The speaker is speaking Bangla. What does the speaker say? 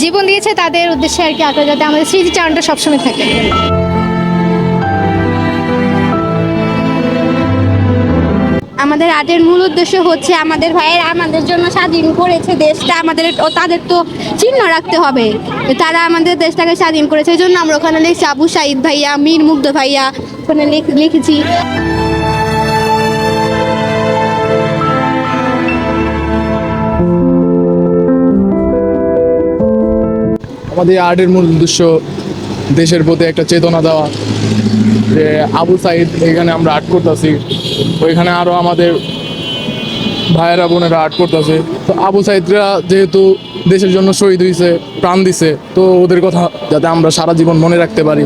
জীবন দিয়েছে তাদের উদ্দেশ্যে আর কি আঁকা যাতে আমাদের স্মৃতিচারণটা সবসময় থাকে। আমাদের আর্টের মূল উদ্দেশ্য হচ্ছে আমাদের ভাইয়েরা আমাদের জন্য স্বাধীন করেছে দেশটা, আমাদের ও তাদের তো চিহ্ন রাখতে হবে। তারা আমাদের দেশটাকে স্বাধীন করেছে। এই জন্য আমরা ওখানে লিখছি আবু সাইদ ভাইয়া, মীর মুগ্ধ ভাইয়া, ওখানে লিখেছি। আমাদের আর্টের মূল উদ্দেশ্য দেশের প্রতি একটা চেতনা দেওয়া। যে আবু সাইদ, এখানে আমরা আর্ট করতেছি। ওইখানে আরও আমাদের ভাইয়েরা, বোনেরা আর্ট করতেছে। তো আবু সাইদরা যেহেতু দেশের জন্য শহীদ হয়েছে প্রাণ দিছে, তো ওদের কথা যাতে আমরা সারা জীবন মনে রাখতে পারি।